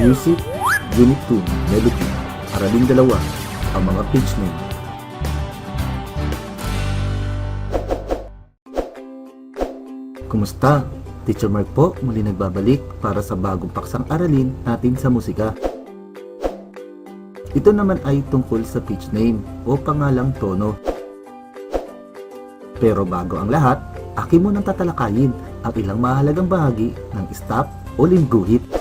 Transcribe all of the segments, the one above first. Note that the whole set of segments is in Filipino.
Music, Unit 2, Melody, Aralin dalawa, ang mga page name. Kumusta? Teacher Mark po muli nagbabalik para sa bagong paksang aralin natin sa musika. Ito naman ay tungkol sa pitch name o pangalang tono. Pero bago ang lahat, akin mo nang tatalakayin ang ilang mahalagang bahagi ng stop o lingguhit.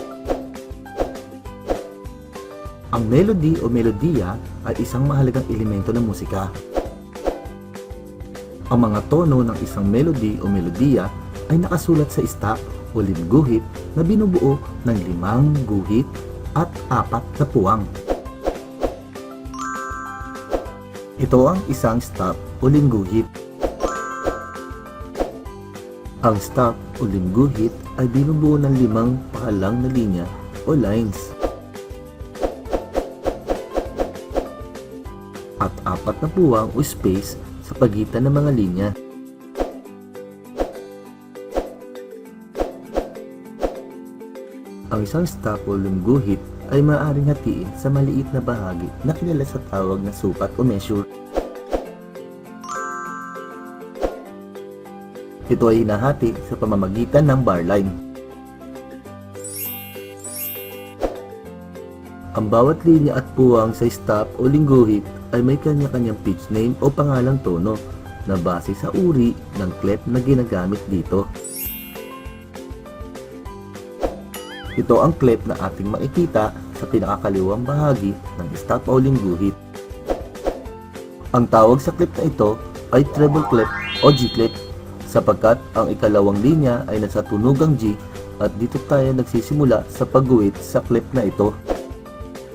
Ang melody o melodiya ay isang mahalagang elemento ng musika. Ang mga tono ng isang melody o melodiya ay nakasulat sa stop o lingguhit na binubuo ng limang guhit at apat na puwang. Ito ang isang stop o lingguhit. Ang stop o lingguhit ay binubuo ng limang pahalang na linya o lines. Apat na puwang o space sa pagitan ng mga linya. Ang isang stop o lingguhit ay maaaring hatiin sa maliit na bahagi na kilala sa tawag na sukat o measure. Ito ay hinahati sa pamamagitan ng bar line. Ang bawat linya at puwang sa stop o lingguhit ay may kanya-kanyang pitch name o pangalang tono na base sa uri ng clef na ginagamit dito. Ito ang clef na ating makikita sa pinakakaliwang bahagi ng stop o lingguhit. Ang tawag sa clef na ito ay treble clef o G clef sapagkat ang ikalawang linya ay nasa tunugang G at dito tayo nagsisimula sa pagguhit sa clef na ito.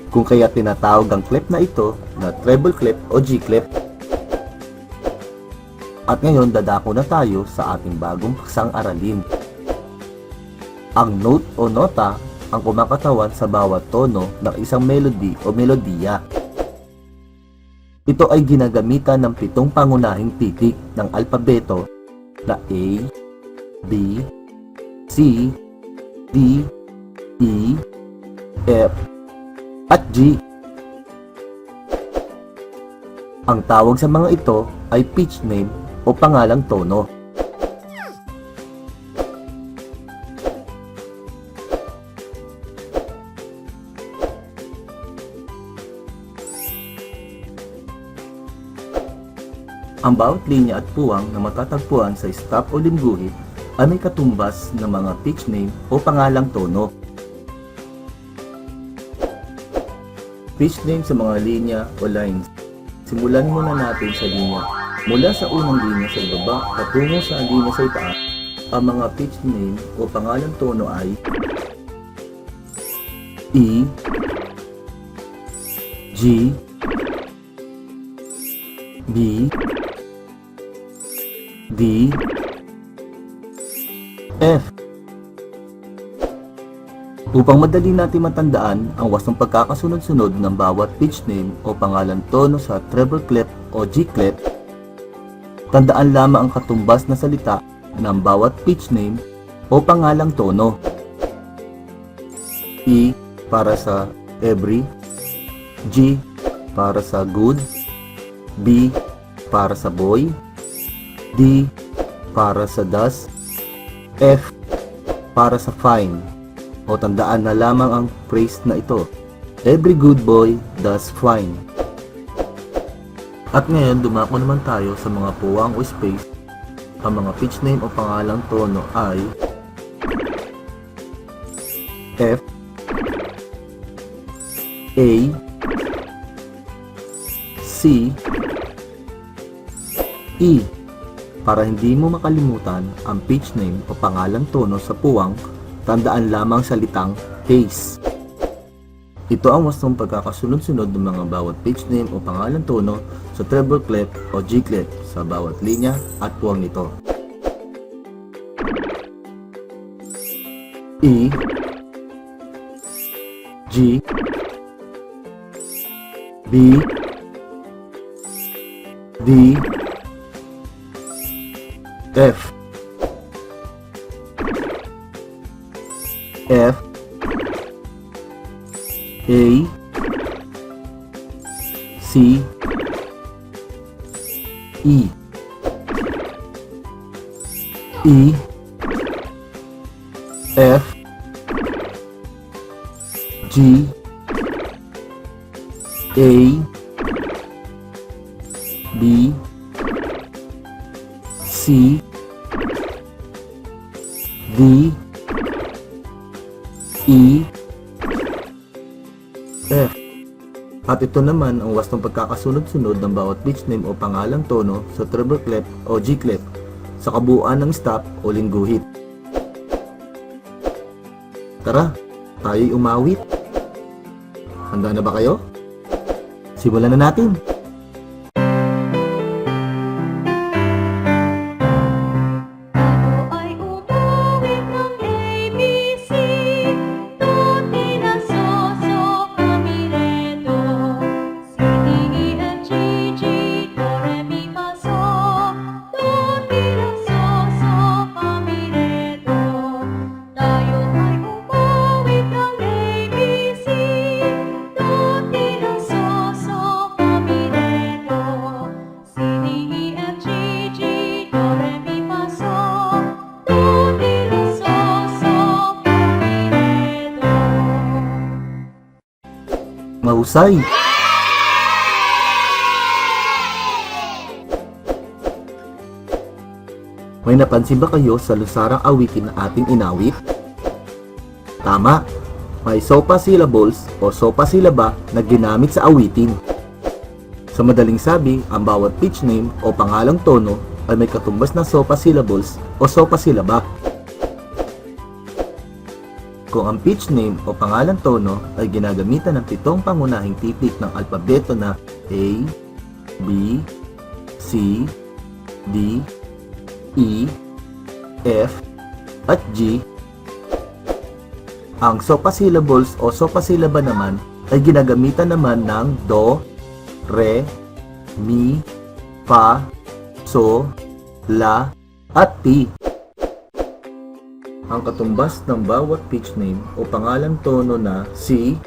Kung kaya tinatawag ang clef na ito na treble clef o G clef. At ngayon dadako na tayo sa ating bagong paksang aralin. Ang note o nota ang kumakatawan sa bawat tono ng isang melody o melodiya. Ito ay ginagamitan ng pitong pangunahing titik ng alpabeto na A, B, C, D, E, F, at G. Ang tawag sa mga ito ay pitch name o pangalang tono. Ang bawat linya at puwang na matatagpuan sa stop o lingguhit ay may katumbas ng mga pitch name o pangalang tono. Pitch name sa mga linya o lines. Simulan muna natin sa linya. Mula sa unang linya sa ibaba patungo sa linya sa itaas, ang mga pitch name o pangalang tono ay E, G, B, D, F. Upang madali natin matandaan ang wastong pagkakasunod-sunod ng bawat pitch name o pangalan tono sa treble clef o G clef, tandaan lamang ang katumbas na salita ng bawat pitch name o pangalang tono. E para sa every, G para sa good, B para sa boy, D para sa does, F para sa fine. O tandaan na lamang ang phrase na ito. Every good boy does fine. At ngayon, dumako naman tayo sa mga puwang o space. Ang mga pitch name o pangalang tono ay F A C E Para hindi mo makalimutan ang pitch name o pangalang tono sa puwang, tandaan lamang salitang case. Ito ang wastong pagkakasunod-sunod ng mga bawat pitch name o pangalang tono sa treble clef o G clef sa bawat linya at puwang nito. E G B D F F A C E. E F G A B C D E F At ito naman ang wastong pagkakasunod-sunod ng bawat pitch name o pangalang tono sa treble clef o G clef sa kabuuan ng stop o lingguhit. Tara, tayo'y umawit. Handa na ba kayo? Simulan na natin! Mahusay! May napansin ba kayo sa lusarang awitin na ating inawit? Tama! May sopa syllables o sopa silaba na ginamit sa awitin. Sa madaling sabi, ang bawat pitch name o pangalang tono ay may katumbas na sopa syllables o sopa silaba. Kung ang pitch name o pangalang tono ay ginagamitan ng pitong pangunahing titik ng alpabeto na A, B, C, D, E, F, at G, ang sopa syllables o sopa silaba naman ay ginagamitan naman ng Do, Re, Mi, Fa, So, La, at Ti. Ang katumbas ng bawat pitch name o pangalang tono na C,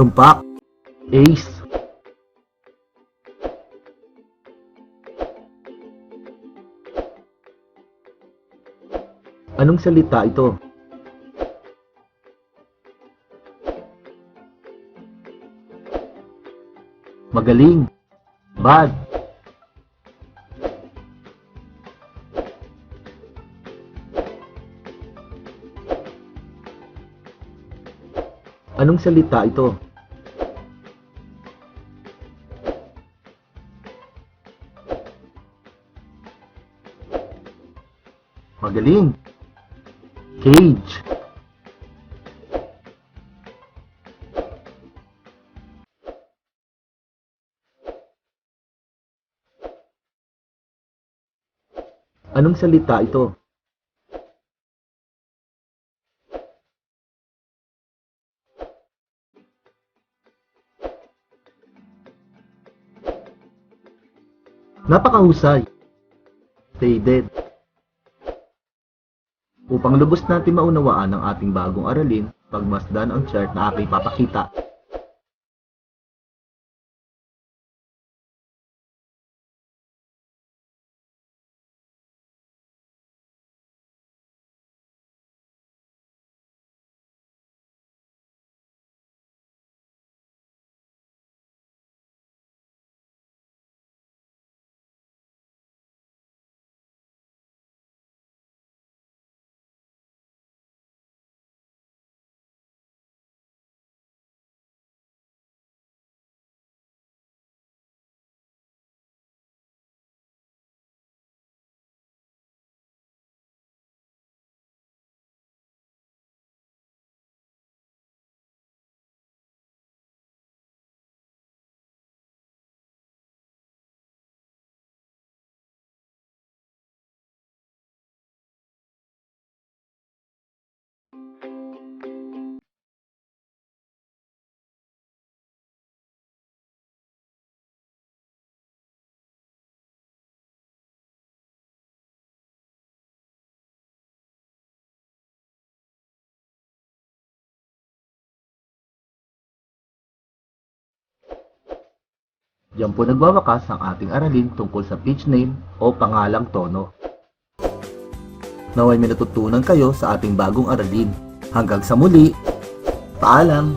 Tumpak Ace Anong salita ito? Magaling. Bad. Anong salita ito? Magaling. Cage. Anong salita ito? Napakahusay. Stay dead. Upang lubos natin maunawaan ang ating bagong aralin, pagmasdan ang chart na aking papakita. Diyan po nagwawakas ang ating aralin tungkol sa pitch name o pangalang tono. Naway may natutunan kayo sa ating bagong aralin. Hanggang sa muli, paalam!